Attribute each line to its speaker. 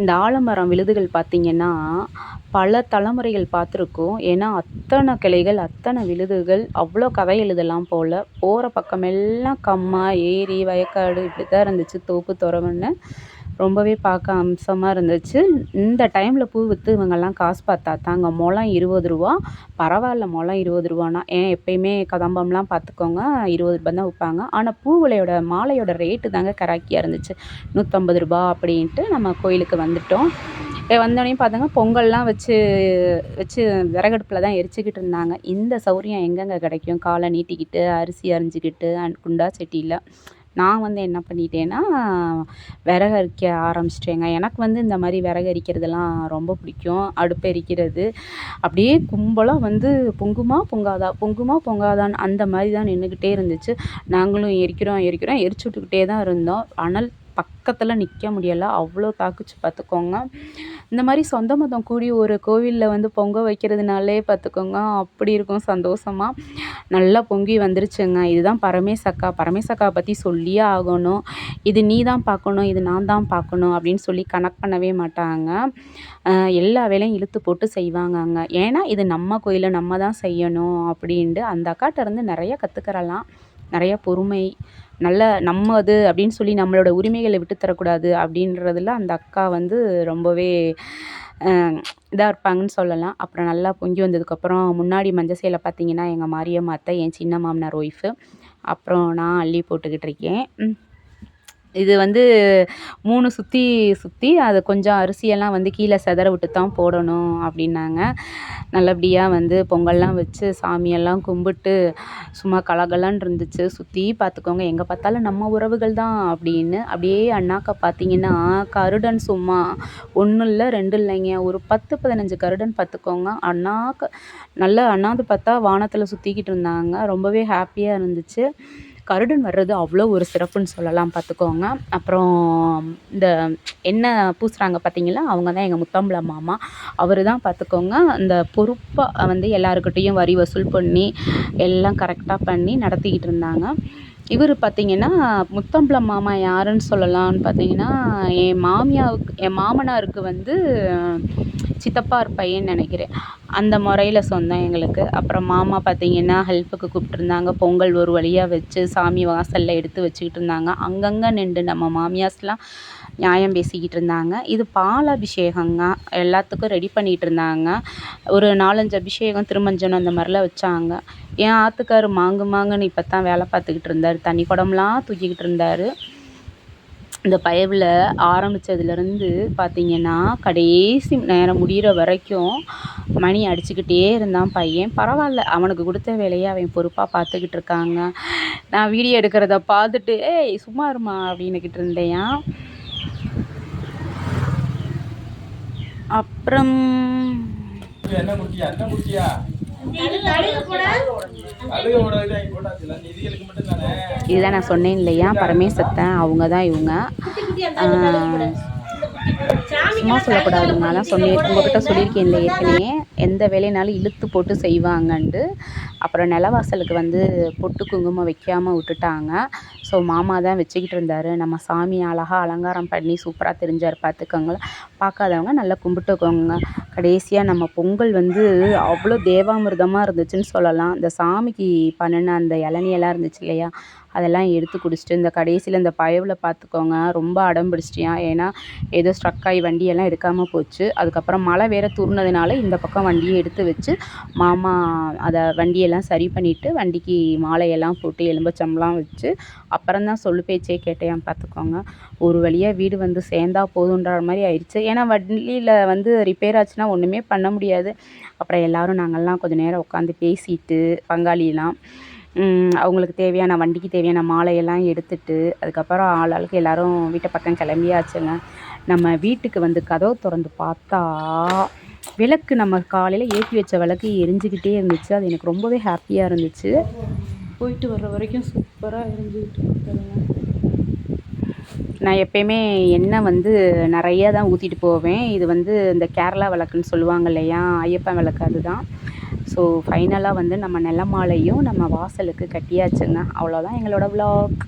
Speaker 1: இந்த ஆலமரம் விழுதுகள் பார்த்திங்கன்னா பல தலைமுறைகள் பார்த்துருக்கோம் ஏன்னா அத்தனை கிளைகள் அத்தனை விழுதுகள் அவ்வளோ கதை எழுதலாம் போல் போகிற பக்கமெல்லாம் கம்மா ஏரி வயக்காடு இப்படி தான் இருந்துச்சு தோப்பு துறவுன்னு. ரொம்பவே பார்க்க அம்சமாக இருந்துச்சு. இந்த டைமில் பூ விற்று இவங்கெல்லாம் காசு பார்த்தா தாங்க. முளம் இருபது ரூபா. பரவாயில்ல முளம் இருபது ரூபான்னா. ஏன் எப்பயுமே கதம்பம்லாம் பார்த்துக்கோங்க. இருபது ரூபா தான் விற்பாங்க. ஆனால் பூ விலையோட மாலையோட ரேட்டு தாங்க கராக்கியாக இருந்துச்சு. நூற்றம்பது ரூபா அப்படின்ட்டு நம்ம கோயிலுக்கு வந்துட்டோம். வந்தோடனே பார்த்தாங்க பொங்கல்லாம் வச்சு வச்சு விறகடுப்பில் தான் எரிச்சுக்கிட்டு இருந்தாங்க. இந்த சௌரியம் எங்கெங்கே கிடைக்கும்? காலை நீட்டிக்கிட்டு அரிசி அரிஞ்சிக்கிட்டு குண்டா செட்டியில் நான் வந்து என்ன பண்ணிட்டேன்னா விறகு அரிக்க ஆரம்பிச்சிட்டேங்க. எனக்கு வந்து இந்த மாதிரி விறகு அரிக்கிறதெல்லாம் ரொம்ப பிடிக்கும். அடுப்பு எரிக்கிறது. அப்படியே கும்பலாக வந்து பொங்குமா பொங்காதா பொங்குமா பொங்காதான்னு அந்த மாதிரி தான் நின்றுக்கிட்டே இருந்துச்சு. நாங்களும் எரிக்கிறோம் எரிக்கிறோம் எரிச்சு விட்டுக்கிட்டே தான் இருந்தோம். அனல் பக்கத்தில் நிற்க முடியலை. அவ்வளோ தாக்குச்சு பார்த்துக்கோங்க. இந்த மாதிரி சொந்த மதம் கூடி ஒரு கோவிலில் வந்து பொங்க வைக்கிறதுனாலே பார்த்துக்கோங்க அப்படி இருக்கும் சந்தோஷமாக நல்லா பொங்கி வந்துருச்சுங்க. இதுதான் பரமேசக்கா. பரமேசக்காவை பற்றி சொல்லியே ஆகணும். இது நீ தான் பார்க்கணும் இது நான் தான் பார்க்கணும் அப்படின்னு சொல்லி கனெக்ட் பண்ணவே மாட்டாங்க. எல்லா வேலையும் இழுத்து போட்டு செய்வாங்க அங்கே ஏன்னா இது நம்ம கோயிலை நம்ம தான் செய்யணும் அப்படின்ட்டு அந்த அக்காட்ட இருந்து நிறைய கற்றுக்கறலாம் நிறைய பொறுமை நல்ல நம்மது அப்படின்னு சொல்லி நம்மளோட உரிமைகளை விட்டு தரக்கூடாது அப்படின்றதுல அந்த அக்கா வந்து ரொம்பவே இதாக இருப்பாங்கன்னு சொல்லலாம். அப்புறம் நல்லா பொங்கி வந்ததுக்கப்புறம் முன்னாடி மஞ்சள் சேலை பார்த்தீங்கன்னா எங்கள் மாரியம்மா அத்தை என் சின்ன மாமனார் ஒய்ஃபு அப்புறம் நான் அள்ளி போட்டுக்கிட்டு இருக்கேன். இது வந்து மூணு சுற்றி சுற்றி அதை கொஞ்சம் அரிசியெல்லாம் வந்து கீழே சிதற விட்டு தான் போடணும் அப்படின்னாங்க. நல்லபடியாக வந்து பொங்கல்லாம் வச்சு சாமியெல்லாம் கும்பிட்டு சும்மா கலகலன்னு இருந்துச்சு. சுற்றி பார்த்துக்கோங்க எங்கே பார்த்தாலும் நம்ம உறவுகள் தான் அப்படின்னு. அப்படியே அண்ணாக்கா பார்த்தீங்கன்னா கருடன் சும்மா. ஒன்றும் இல்லை ரெண்டு இல்லைங்க. ஒரு பத்து பதினஞ்சு கருடன் பார்த்துக்கோங்க அண்ணாக்க நல்லா அண்ணாந்து பார்த்தா வானத்தில் சுற்றிக்கிட்டு இருந்தாங்க. ரொம்பவே ஹாப்பியாக இருந்துச்சு. கருடன் வர்றது அவ்வளோ ஒரு சிறப்புன்னு சொல்லலாம் பார்த்துக்கோங்க. அப்புறம் இந்த எண்ணெய் பூசுகிறாங்க பார்த்தீங்களா? அவங்க தான் எங்கள் முத்தம்பலம் மாமா. அவர் தான் பார்த்துக்கோங்க. இந்த பொறுப்பாக வந்து எல்லாருக்கிட்டேயும் வரி வசூல் பண்ணி எல்லாம் கரெக்டாக பண்ணி நடத்திக்கிட்டு இருந்தாங்க. இவர் பார்த்தீங்கன்னா முத்தம்பலம் மாமா யாருன்னு சொல்லலாம்னு பார்த்தீங்கன்னா என் மாமியாவுக்கு என் மாமனாருக்கு வந்து சித்தப்பார் பையன்னு நினைக்கிறேன். அந்த முறையில் சொந்தம் எங்களுக்கு. அப்புறம் மாமா பார்த்தீங்கன்னா ஹெல்ப்புக்கு கூப்பிட்ருந்தாங்க பொங்கல் ஒரு வழியாக வச்சு சாமி வாசலில் எடுத்து வச்சுக்கிட்டு இருந்தாங்க. அங்கங்கே நின்று நம்ம மாமியார்ஸ்லாம் நியாயம் பேசிக்கிட்டு இருந்தாங்க இது பால் அபிஷேகங்க. எல்லாத்துக்கும் ரெடி பண்ணிகிட்டு இருந்தாங்க ஒரு நாலஞ்சு அபிஷேகம் திருமஞ்சனம் அந்த மாதிரிலாம் வச்சாங்க. என் ஆத்துக்கார் மாங்கு மாங்குன்னு இப்போ தான் வேலை பார்த்துக்கிட்டு இருந்தார் தண்ணி குடம்லாம் தூக்கிக்கிட்டு இருந்தார் இந்த பயவில் ஆரம்பித்ததுலேருந்து பார்த்தீங்கன்னா கடைசி நேரம் முடிகிற வரைக்கும் மணி அடிச்சுக்கிட்டே இருந்தான் பையன். பரவாயில்ல அவனுக்கு கொடுத்த வேலையை அவன் பொறுப்பாக பார்த்துக்கிட்டு இருக்காங்க நான் வீடியோ எடுக்கிறத பார்த்துட்டு ஏய் சும்மா இருமா அப்படின்னுக்கிட்டு இருந்தேன். அப்புறம்
Speaker 2: என்ன குட்டியா என்ன குட்டியா
Speaker 1: இதுதான் நான் சொன்னேன் இல்லையா? பரமேசத்தன் அவங்க தான் இவங்க. சும்மா சொல்லக்கூடாதுங்க நான் சொன்னேன் உங்ககிட்ட சொல்லியிருக்கேன் இல்லை ஏற்கனவே. எந்த வேலைனாலும் இழுத்து போட்டு செய்வாங்கன்ட்டு. அப்புறம் நிலவாசலுக்கு வந்து பொட்டு குங்குமம் வைக்காமல் விட்டுட்டாங்க. ஸோ மாமா தான் வச்சுக்கிட்டு இருந்தார். நம்ம சாமி அழகாக அலங்காரம் பண்ணி சூப்பராக தெரிஞ்சார் பார்த்துக்கோங்களேன் பார்க்காதவங்க நல்லா கும்பிட்டுக்கோங்க. கடைசியாக நம்ம பொங்கல் வந்து அவ்வளோ தேவாமிர்தமாக இருந்துச்சுன்னு சொல்லலாம். இந்த சாமிக்கு பண்ணின அந்த இளநியெல்லாம் இருந்துச்சு இல்லையா? அதெல்லாம் எடுத்து குடிச்சிட்டு இந்த கடைசியில் இந்த பயவில் பார்த்துக்கோங்க ரொம்ப அடம் பிடிச்சிட்டியான் ஏன்னா ஏதோ ஸ்ட்ரக் ஆகி வண்டியெல்லாம் எடுக்காமல் போச்சு. அதுக்கப்புறம் மழை வேறு தூர்னதுனால இந்த பக்கம் வண்டியை எடுத்து வச்சு மாமா அதை வண்டியெல்லாம் சரி பண்ணிவிட்டு வண்டிக்கு மாலையெல்லாம் போட்டு எலும்பச்சம்லாம் வச்சு அப்புறம் தான் சொல்லு பேச்சே கேட்டேன் பார்த்துக்கோங்க ஒரு வழியாக வீடு வந்து சேர்ந்தா போதுன்ற மாதிரி ஆயிடுச்சு. ஏன்னா வண்டியில் வந்து ரிப்பேர் ஆச்சுன்னா ஒன்றுமே பண்ண முடியாது. அப்புறம் எல்லோரும் நாங்கள்லாம் கொஞ்சம் நேரம் உட்காந்து பேசிட்டு பங்காளிலாம் அவங்களுக்கு தேவையான வண்டிக்கு தேவையான மாலையெல்லாம் எடுத்துட்டு அதுக்கப்புறம் ஆள் ஆளுக்கு எல்லோரும் வீட்டை பக்கம் கிளம்பியாச்சுங்க. நம்ம வீட்டுக்கு வந்து கதவு திறந்து பார்த்தா விளக்கு நம்ம காலையில் ஏற்றி வச்ச விளக்கு எரிஞ்சுக்கிட்டே இருந்துச்சு. அது எனக்கு ரொம்பவே ஹாப்பியாக இருந்துச்சு. போயிட்டு வர்ற வரைக்கும் சூப்பராக இருந்துச்சு நான் எப்பயுமே எண்ணெய் வந்து நிறைய தான் ஊற்றிட்டு போவேன். இது வந்து இந்த கேரளா விளக்குன்னு சொல்லுவாங்க இல்லையா? ஐயப்பன் விளக்கு அதுதான். ஸோ ஃபைனலாக வந்து நம்ம நிலமாலையும் நம்ம வாசலுக்கு கட்டியாச்சுங்க. அவ்வளோதான் எங்களோட விளாக்